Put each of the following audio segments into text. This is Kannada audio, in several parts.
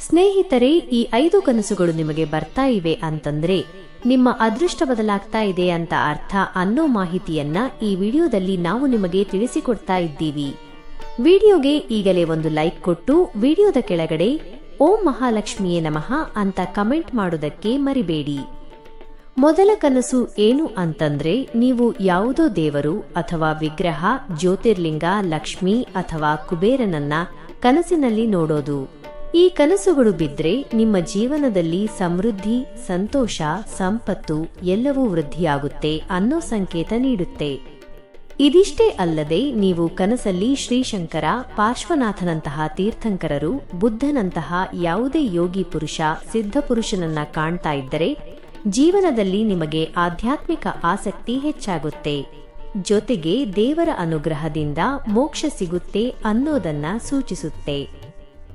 ಸ್ನೇಹಿತರೆ, ಈ ಐದು ಕನಸುಗಳು ನಿಮಗೆ ಬರ್ತಾ ಇವೆ ಅಂತಂದ್ರೆ, ನಿಮ್ಮ ಅದೃಷ್ಟ ಬದಲಾಗ್ತಾ ಇದೆ ಅಂತ ಅರ್ಥ ಅನ್ನೋ ಮಾಹಿತಿಯನ್ನ ಈ ವಿಡಿಯೋದಲ್ಲಿ ನಾವು ನಿಮಗೆ ತಿಳಿಸಿಕೊಡ್ತಾ ಇದ್ದೀವಿ. ವಿಡಿಯೋಗೆ ಈಗಲೇ ಒಂದು ಲೈಕ್ ಕೊಟ್ಟು, ವಿಡಿಯೋದ ಕೆಳಗಡೆ, ಓಂ ಮಹಾಲಕ್ಷ್ಮಿಯೇ ನಮಃ ಅಂತ ಕಮೆಂಟ್ ಮಾಡೋದಕ್ಕೆ ಮರಿಬೇಡಿ. ಮೊದಲ ಕನಸು ಏನು ಅಂತಂದ್ರೆ, ನೀವು ಯಾವುದೋ ದೇವರು ಅಥವಾ ವಿಗ್ರಹ, ಜ್ಯೋತಿರ್ಲಿಂಗ, ಲಕ್ಷ್ಮಿ ಅಥವಾ ಕುಬೇರನನ್ನ ಕನಸಿನಲ್ಲಿ ನೋಡೋದು. ಈ ಕನಸುಗಳು ಬಿದ್ರೆ ನಿಮ್ಮ ಜೀವನದಲ್ಲಿ ಸಮೃದ್ಧಿ, ಸಂತೋಷ, ಸಂಪತ್ತು ಎಲ್ಲವೂ ವೃದ್ಧಿಯಾಗುತ್ತೆ ಅನ್ನೋ ಸಂಕೇತ ನೀಡುತ್ತೆ. ಇದಿಷ್ಟೇ ಅಲ್ಲದೆ ನೀವು ಕನಸಲ್ಲಿ ಶ್ರೀಶಂಕರ, ಪಾರ್ಶ್ವನಾಥನಂತಹ ತೀರ್ಥಂಕರರು, ಬುದ್ಧನಂತಹ ಯಾವುದೇ ಯೋಗಿ ಪುರುಷ ಸಿದ್ಧಪುರುಷನನ್ನ ಕಾಣ್ತಾ ಇದ್ದರೆ ಜೀವನದಲ್ಲಿ ನಿಮಗೆ ಆಧ್ಯಾತ್ಮಿಕ ಆಸಕ್ತಿ ಹೆಚ್ಚಾಗುತ್ತೆ. ಜೊತೆಗೆ ದೇವರ ಅನುಗ್ರಹದಿಂದ ಮೋಕ್ಷ ಸಿಗುತ್ತೆ ಅನ್ನೋದನ್ನ ಸೂಚಿಸುತ್ತೆ.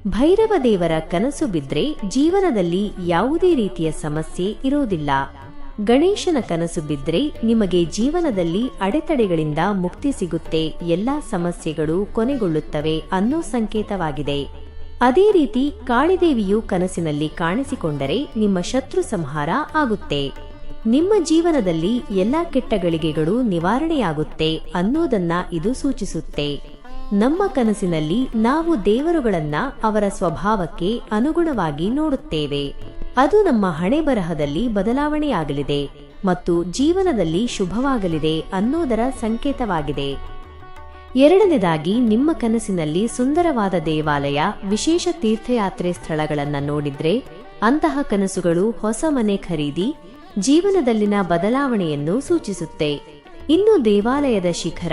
ಭೈರವ ದೇವರ ಕನಸು ಬಿದ್ರೆ ಜೀವನದಲ್ಲಿ ಯಾವುದೇ ರೀತಿಯ ಸಮಸ್ಯೆ ಇರೋದಿಲ್ಲ. ಗಣೇಶನ ಕನಸು ಬಿದ್ರೆ ನಿಮಗೆ ಜೀವನದಲ್ಲಿ ಅಡೆತಡೆಗಳಿಂದ ಮುಕ್ತಿ ಸಿಗುತ್ತೆ, ಎಲ್ಲಾ ಸಮಸ್ಯೆಗಳು ಕೊನೆಗೊಳ್ಳುತ್ತವೆ ಅನ್ನೋ ಸಂಕೇತವಾಗಿದೆ. ಅದೇ ರೀತಿ ಕಾಳಿದೇವಿಯು ಕನಸಿನಲ್ಲಿ ಕಾಣಿಸಿಕೊಂಡರೆ ನಿಮ್ಮ ಶತ್ರು ಸಂಹಾರ ಆಗುತ್ತೆ. ನಿಮ್ಮ ಜೀವನದಲ್ಲಿ ಎಲ್ಲಾ ಕೆಟ್ಟ ಗಳಿಗೆಗಳು ನಿವಾರಣೆಯಾಗುತ್ತೆ ಅನ್ನೋದನ್ನ ಇದು ಸೂಚಿಸುತ್ತೆ. ನಮ್ಮ ಕನಸಿನಲ್ಲಿ ನಾವು ದೇವರುಗಳನ್ನ ಅವರ ಸ್ವಭಾವಕ್ಕೆ ಅನುಗುಣವಾಗಿ ನೋಡುತ್ತೇವೆ. ಅದು ನಮ್ಮ ಹಣೆ ಬರಹದಲ್ಲಿ ಬದಲಾವಣೆಯಾಗಲಿದೆ ಮತ್ತು ಜೀವನದಲ್ಲಿ ಶುಭವಾಗಲಿದೆ ಅನ್ನೋದರ ಸಂಕೇತವಾಗಿದೆ. ಎರಡನೇದಾಗಿ, ನಿಮ್ಮ ಕನಸಿನಲ್ಲಿ ಸುಂದರವಾದ ದೇವಾಲಯ, ವಿಶೇಷ ತೀರ್ಥಯಾತ್ರೆ ಸ್ಥಳಗಳನ್ನು ನೋಡಿದ್ರೆ ಅಂತಹ ಕನಸುಗಳು ಹೊಸ ಮನೆ ಖರೀದಿ, ಜೀವನದಲ್ಲಿನ ಬದಲಾವಣೆಯನ್ನು ಸೂಚಿಸುತ್ತೆ. ಇನ್ನು ದೇವಾಲಯದ ಶಿಖರ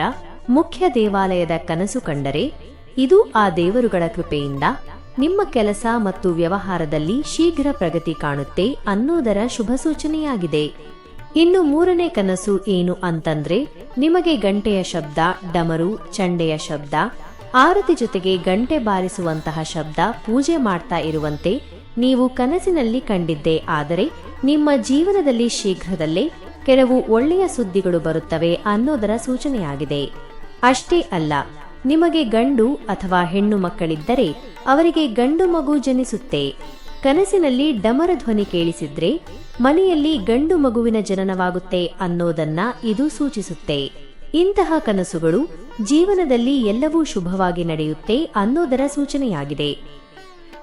ಮುಖ್ಯ ದೇವಾಲಯದ ಕನಸು ಕಂಡರೆ, ಇದು ಆ ದೇವರುಗಳ ಕೃಪೆಯಿಂದ ನಿಮ್ಮ ಕೆಲಸ ಮತ್ತು ವ್ಯವಹಾರದಲ್ಲಿ ಶೀಘ್ರ ಪ್ರಗತಿ ಕಾಣುತ್ತೆ ಅನ್ನೋದರ ಶುಭ ಸೂಚನೆಯಾಗಿದೆ. ಇನ್ನು ಮೂರನೇ ಕನಸು ಏನು ಅಂತಂದ್ರೆ, ನಿಮಗೆ ಗಂಟೆಯ ಶಬ್ದ, ಡಮರು, ಚಂಡೆಯ ಶಬ್ದ, ಆರತಿ ಜೊತೆಗೆ ಗಂಟೆ ಬಾರಿಸುವಂತಹ ಶಬ್ದ ಪೂಜೆ ಮಾಡ್ತಾ ಇರುವಂತೆ ನೀವು ಕನಸಿನಲ್ಲಿ ಕಂಡಿದ್ದೆ ಆದರೆ, ನಿಮ್ಮ ಜೀವನದಲ್ಲಿ ಶೀಘ್ರದಲ್ಲೇ ಕೆಲವು ಒಳ್ಳೆಯ ಸುದ್ದಿಗಳು ಬರುತ್ತವೆ ಅನ್ನೋದರ ಸೂಚನೆಯಾಗಿದೆ. ಅಷ್ಟೇ ಅಲ್ಲ, ನಿಮಗೆ ಗಂಡು ಅಥವಾ ಹೆಣ್ಣು ಮಕ್ಕಳಿದ್ದರೆ ಅವರಿಗೆ ಗಂಡು ಮಗು ಜನಿಸುತ್ತೆ. ಕನಸಿನಲ್ಲಿ ಡಮರ ಧ್ವನಿ ಕೇಳಿಸಿದ್ರೆ ಮನೆಯಲ್ಲಿ ಗಂಡು ಮಗುವಿನ ಜನನವಾಗುತ್ತೆ ಅನ್ನೋದನ್ನ ಇದು ಸೂಚಿಸುತ್ತೆ. ಇಂತಹ ಕನಸುಗಳು ಜೀವನದಲ್ಲಿ ಎಲ್ಲವೂ ಶುಭವಾಗಿ ನಡೆಯುತ್ತೆ ಅನ್ನೋದರ ಸೂಚನೆಯಾಗಿದೆ.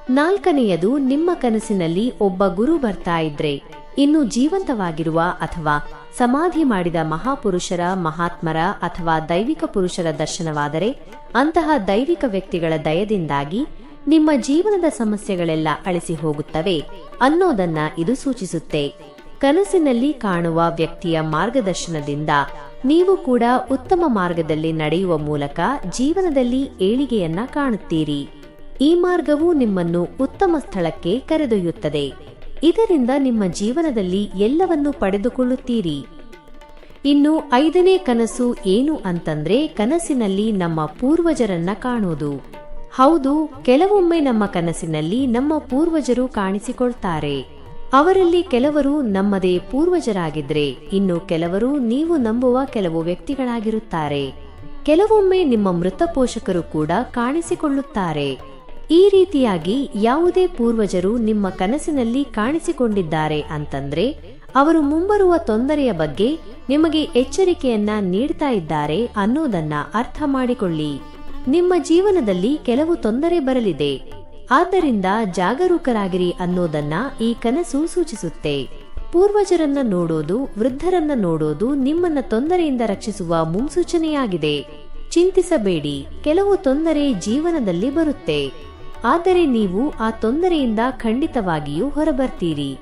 ನಾಲ್ಕನೆಯದು ನಿಮ್ಮ ಕನಸಿನಲ್ಲಿ ಒಬ್ಬ ಗುರು ಬರ್ತಾ ಇದ್ರೆ. ಇನ್ನು ಜೀವಂತವಾಗಿರುವ ಅಥವಾ ಸಮಾಧಿ ಮಾಡಿದ ಮಹಾಪುರುಷರ, ಮಹಾತ್ಮರ ಅಥವಾ ದೈವಿಕ ಪುರುಷರ ದರ್ಶನವಾದರೆ ಅಂತಹ ದೈವಿಕ ವ್ಯಕ್ತಿಗಳ ದಯದಿಂದಾಗಿ ನಿಮ್ಮ ಜೀವನದ ಸಮಸ್ಯೆಗಳೆಲ್ಲ ಅಳಿಸಿ ಹೋಗುತ್ತವೆ ಅನ್ನೋದನ್ನ ಇದು ಸೂಚಿಸುತ್ತೆ. ಕನಸಿನಲ್ಲಿ ಕಾಣುವ ವ್ಯಕ್ತಿಯ ಮಾರ್ಗದರ್ಶನದಿಂದ ನೀವು ಕೂಡ ಉತ್ತಮ ಮಾರ್ಗದಲ್ಲಿ ನಡೆಯುವ ಮೂಲಕ ಜೀವನದಲ್ಲಿ ಏಳಿಗೆಯನ್ನ ಕಾಣುತ್ತೀರಿ. ಈ ಮಾರ್ಗವು ನಿಮ್ಮನ್ನು ಉತ್ತಮ ಸ್ಥಳಕ್ಕೆ ಕರೆದೊಯ್ಯುತ್ತದೆ. ಇದರಿಂದ ನಿಮ್ಮ ಜೀವನದಲ್ಲಿ ಎಲ್ಲವನ್ನೂ ಪಡೆದುಕೊಳ್ಳುತ್ತೀರಿ. ಇನ್ನು ಐದನೇ ಕನಸು ಏನು ಅಂತಂದ್ರೆ ಕನಸಿನಲ್ಲಿ ನಮ್ಮ ಪೂರ್ವಜರನ್ನ ಕಾಣುವುದು ಹೌದು, ಕೆಲವೊಮ್ಮೆ ನಮ್ಮ ಕನಸಿನಲ್ಲಿ ನಮ್ಮ ಪೂರ್ವಜರು ಕಾಣಿಸಿಕೊಳ್ತಾರೆ. ಅವರಲ್ಲಿ ಕೆಲವರು ನಮ್ಮದೇ ಪೂರ್ವಜರಾಗಿದ್ರೆ, ಇನ್ನು ಕೆಲವರು ನೀವು ನಂಬುವ ಕೆಲವು ವ್ಯಕ್ತಿಗಳಾಗಿರುತ್ತಾರೆ. ಕೆಲವೊಮ್ಮೆ ನಿಮ್ಮ ಮೃತ ಪೋಷಕರು ಕೂಡ ಕಾಣಿಸಿಕೊಳ್ಳುತ್ತಾರೆ. ಈ ರೀತಿಯಾಗಿ ಯಾವುದೇ ಪೂರ್ವಜರು ನಿಮ್ಮ ಕನಸಿನಲ್ಲಿ ಕಾಣಿಸಿಕೊಂಡಿದ್ದಾರೆ ಅಂತಂದ್ರೆ, ಅವರು ಮುಂಬರುವ ತೊಂದರೆಯ ಬಗ್ಗೆ ನಿಮಗೆ ಎಚ್ಚರಿಕೆಯನ್ನ ನೀಡ್ತಾ ಇದ್ದಾರೆ ಅನ್ನೋದನ್ನ ಅರ್ಥ ಮಾಡಿಕೊಳ್ಳಿ. ನಿಮ್ಮ ಜೀವನದಲ್ಲಿ ಕೆಲವು ತೊಂದರೆ ಬರಲಿದೆ. ಆದ್ದರಿಂದ ಜಾಗರೂಕರಾಗಿರಿ ಅನ್ನೋದನ್ನ ಈ ಕನಸು ಸೂಚಿಸುತ್ತೆ. ಪೂರ್ವಜರನ್ನ ನೋಡೋದು, ವೃದ್ಧರನ್ನ ನೋಡೋದು ನಿಮ್ಮನ್ನ ತೊಂದರೆಯಿಂದ ರಕ್ಷಿಸುವ ಮುನ್ಸೂಚನೆಯಾಗಿದೆ. ಚಿಂತಿಸಬೇಡಿ, ಕೆಲವು ತೊಂದರೆ ಜೀವನದಲ್ಲಿ ಬರುತ್ತೆ. ಆದರೆ ನೀವು ಆ ತೊಂದರೆಯಿಂದ ಖಂಡಿತವಾಗಿಯೂ ಹೊರಬರ್ತೀರಿ.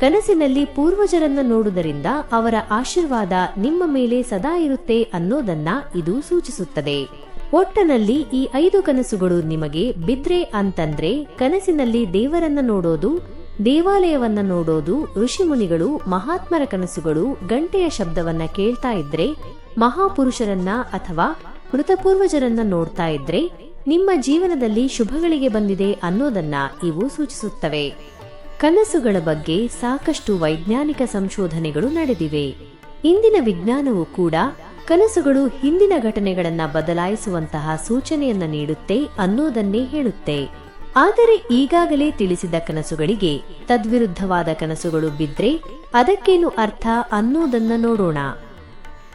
ಕನಸಿನಲ್ಲಿ ಪೂರ್ವಜರನ್ನ ನೋಡುವುದರಿಂದ ಅವರ ಆಶೀರ್ವಾದ ನಿಮ್ಮ ಮೇಲೆ ಸದಾ ಇರುತ್ತೆ ಅನ್ನೋದನ್ನ ಇದು ಸೂಚಿಸುತ್ತದೆ. ಒಟ್ಟನಲ್ಲಿ ಈ ಐದು ಕನಸುಗಳು ನಿಮಗೆ ಬಿದ್ರೆ ಅಂತಂದ್ರೆ ಕನಸಿನಲ್ಲಿ ದೇವರನ್ನ ನೋಡೋದು, ದೇವಾಲಯವನ್ನ ನೋಡೋದು, ಋಷಿಮುನಿಗಳು, ಮಹಾತ್ಮರ ಕನಸುಗಳು, ಗಂಟೆಯ ಶಬ್ದವನ್ನ ಕೇಳ್ತಾ ಇದ್ರೆ, ಮಹಾಪುರುಷರನ್ನ ಅಥವಾ ಮೃತಪೂರ್ವಜರನ್ನ ನೋಡ್ತಾ ಇದ್ರೆ ನಿಮ್ಮ ಜೀವನದಲ್ಲಿ ಶುಭಗಳಿಗೆ ಬಂದಿದೆ ಅನ್ನೋದನ್ನ ಇವು ಸೂಚಿಸುತ್ತವೆ. ಕನಸುಗಳ ಬಗ್ಗೆ ಸಾಕಷ್ಟು ವೈಜ್ಞಾನಿಕ ಸಂಶೋಧನೆಗಳು ನಡೆದಿವೆ. ಇಂದಿನ ವಿಜ್ಞಾನವು ಕೂಡ ಕನಸುಗಳು ಹಿಂದಿನ ಘಟನೆಗಳನ್ನ ಬದಲಾಯಿಸುವಂತಹ ಸೂಚನೆಯನ್ನ ನೀಡುತ್ತೆ ಅನ್ನೋದನ್ನೇ ಹೇಳುತ್ತೆ. ಆದರೆ ಈಗಾಗಲೇ ತಿಳಿಸಿದ ಕನಸುಗಳಿಗೆ ತದ್ವಿರುದ್ಧವಾದ ಕನಸುಗಳು ಬಿದ್ರೆ ಅದಕ್ಕೇನು ಅರ್ಥ ಅನ್ನೋದನ್ನ ನೋಡೋಣ.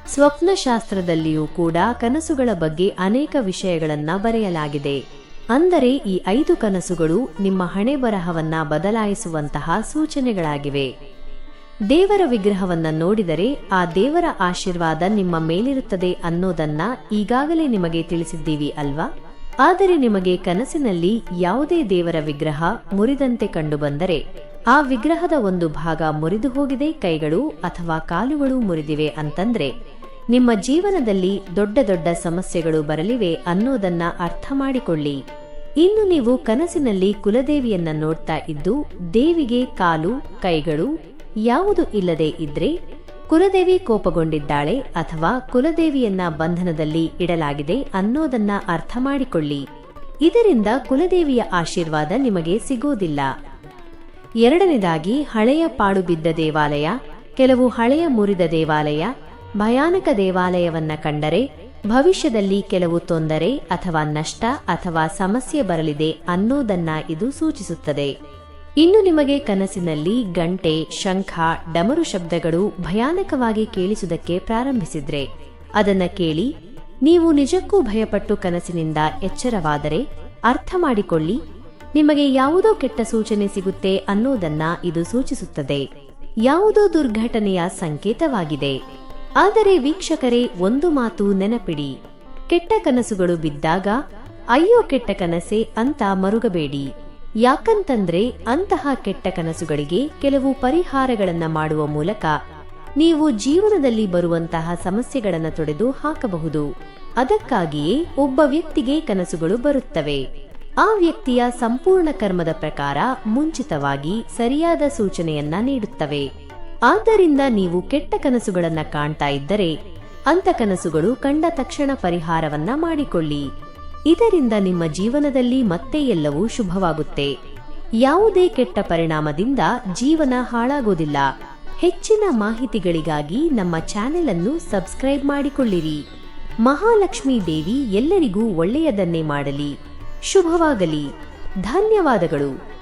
ಸ್ವಪ್ನಶಾಸ್ತ್ರದಲ್ಲಿಯೂ ಕೂಡ ಕನಸುಗಳ ಬಗ್ಗೆ ಅನೇಕ ವಿಷಯಗಳನ್ನ ಬರೆಯಲಾಗಿದೆ. ಅಂದರೆ ಈ ಐದು ಕನಸುಗಳು ನಿಮ್ಮ ಹಣೆ ಬರಹವನ್ನ ಬದಲಾಯಿಸುವಂತಹ ಸೂಚನೆಗಳಾಗಿವೆ. ದೇವರ ವಿಗ್ರಹವನ್ನ ನೋಡಿದರೆ ಆ ದೇವರ ಆಶೀರ್ವಾದ ನಿಮ್ಮ ಮೇಲಿರುತ್ತದೆ ಅನ್ನೋದನ್ನ ಈಗಾಗಲೇ ನಿಮಗೆ ತಿಳಿಸಿದ್ದೀವಿ ಅಲ್ವಾ? ಆದರೆ ನಿಮಗೆ ಕನಸಿನಲ್ಲಿ ಯಾವುದೇ ದೇವರ ವಿಗ್ರಹ ಮುರಿದಂತೆ ಕಂಡುಬಂದರೆ ಆ ವಿಗ್ರಹದ ಒಂದು ಭಾಗ ಮುರಿದು ಹೋಗಿದೆ, ಕೈಗಳು ಅಥವಾ ಕಾಲುಗಳು ಮುರಿದಿವೆ ಅಂತಂದ್ರೆ ನಿಮ್ಮ ಜೀವನದಲ್ಲಿ ದೊಡ್ಡ ದೊಡ್ಡ ಸಮಸ್ಯೆಗಳು ಬರಲಿವೆ ಅನ್ನೋದನ್ನ ಅರ್ಥ ಮಾಡಿಕೊಳ್ಳಿ. ಇನ್ನು ನೀವು ಕನಸಿನಲ್ಲಿ ಕುಲದೇವಿಯನ್ನ ನೋಡ್ತಾ ಇದ್ದು ದೇವಿಗೆ ಕಾಲು, ಕೈಗಳು ಯಾವುದು ಇಲ್ಲದೆ ಇದ್ರೆ ಕುಲದೇವಿ ಕೋಪಗೊಂಡಿದ್ದಾಳೆ ಅಥವಾ ಕುಲದೇವಿಯನ್ನ ಬಂಧನದಲ್ಲಿ ಇಡಲಾಗಿದೆ ಅನ್ನೋದನ್ನ ಅರ್ಥ ಮಾಡಿಕೊಳ್ಳಿ. ಇದರಿಂದ ಕುಲದೇವಿಯ ಆಶೀರ್ವಾದ ನಿಮಗೆ ಸಿಗೋದಿಲ್ಲ. ಎರಡನೇದಾಗಿ ಹಳೆಯ ಪಾಡುಬಿದ್ದ ದೇವಾಲಯ, ಕೆಲವು ಹಳೆಯ ಮುರಿದ ದೇವಾಲಯ, ಭಯಾನಕ ದೇವಾಲಯವನ್ನ ಕಂಡರೆ ಭವಿಷ್ಯದಲ್ಲಿ ಕೆಲವು ತೊಂದರೆ ಅಥವಾ ನಷ್ಟ ಅಥವಾ ಸಮಸ್ಯೆ ಬರಲಿದೆ ಅನ್ನೋದನ್ನ ಇದು ಸೂಚಿಸುತ್ತದೆ. ಇನ್ನು ನಿಮಗೆ ಕನಸಿನಲ್ಲಿ ಗಂಟೆ, ಶಂಖ, ಡಮರು ಶಬ್ದಗಳು ಭಯಾನಕವಾಗಿ ಕೇಳಿಸುವುದಕ್ಕೆ ಪ್ರಾರಂಭಿಸಿದ್ರೆ ಅದನ್ನ ಕೇಳಿ ನೀವು ನಿಜಕ್ಕೂ ಭಯಪಟ್ಟು ಕನಸಿನಿಂದ ಎಚ್ಚರವಾದರೆ ಅರ್ಥ ಮಾಡಿಕೊಳ್ಳಿ. ನಿಮಗೆ ಯಾವುದೋ ಕೆಟ್ಟ ಸೂಚನೆ ಸಿಗುತ್ತೆ ಅನ್ನೋದನ್ನ ಇದು ಸೂಚಿಸುತ್ತದೆ. ಯಾವುದೋ ದುರ್ಘಟನೆಯ ಸಂಕೇತವಾಗಿದೆ. ಆದರೆ ವೀಕ್ಷಕರೇ, ಒಂದು ಮಾತು ನೆನಪಿಡಿ. ಕೆಟ್ಟ ಕನಸುಗಳು ಬಿದ್ದಾಗ, ಅಯ್ಯೋ ಕೆಟ್ಟ ಕನಸೆ ಅಂತ ಮರುಗಬೇಡಿ. ಯಾಕಂತಂದ್ರೆ ಅಂತಹ ಕೆಟ್ಟ ಕನಸುಗಳಿಗೆ ಕೆಲವು ಪರಿಹಾರಗಳನ್ನ ಮಾಡುವ ಮೂಲಕ ನೀವು ಜೀವನದಲ್ಲಿ ಬರುವಂತಹ ಸಮಸ್ಯೆಗಳನ್ನು ತೊಡೆದು ಹಾಕಬಹುದು. ಅದಕ್ಕಾಗಿಯೇ ಒಬ್ಬ ವ್ಯಕ್ತಿಗೆ ಕನಸುಗಳು ಬರುತ್ತವೆ. ಆ ವ್ಯಕ್ತಿಯ ಸಂಪೂರ್ಣ ಕರ್ಮದ ಪ್ರಕಾರ ಮುಂಚಿತವಾಗಿ ಸರಿಯಾದ ಸೂಚನೆಯನ್ನ ನೀಡುತ್ತವೆ. ಆದ್ದರಿಂದ ನೀವು ಕೆಟ್ಟ ಕನಸುಗಳನ್ನ ಕಾಣ್ತಾ ಇದ್ದರೆ ಅಂತ ಕನಸುಗಳು ಕಂಡ ತಕ್ಷಣ ಪರಿಹಾರವನ್ನ ಮಾಡಿಕೊಳ್ಳಿ. ಇದರಿಂದ ನಿಮ್ಮ ಜೀವನದಲ್ಲಿ ಮತ್ತೆ ಎಲ್ಲವೂ ಶುಭವಾಗುತ್ತೆ. ಯಾವುದೇ ಕೆಟ್ಟ ಪರಿಣಾಮದಿಂದ ಜೀವನ ಹಾಳಾಗೋದಿಲ್ಲ. ಹೆಚ್ಚಿನ ಮಾಹಿತಿಗಳಿಗಾಗಿ ನಮ್ಮ ಚಾನೆಲ್ ಅನ್ನು ಸಬ್ಸ್ಕ್ರೈಬ್ ಮಾಡಿಕೊಳ್ಳಿರಿ. ಮಹಾಲಕ್ಷ್ಮೀ ದೇವಿ ಎಲ್ಲರಿಗೂ ಒಳ್ಳೆಯದನ್ನೇ ಮಾಡಲಿ. ಶುಭವಾಗಲಿ. ಧನ್ಯವಾದಗಳು.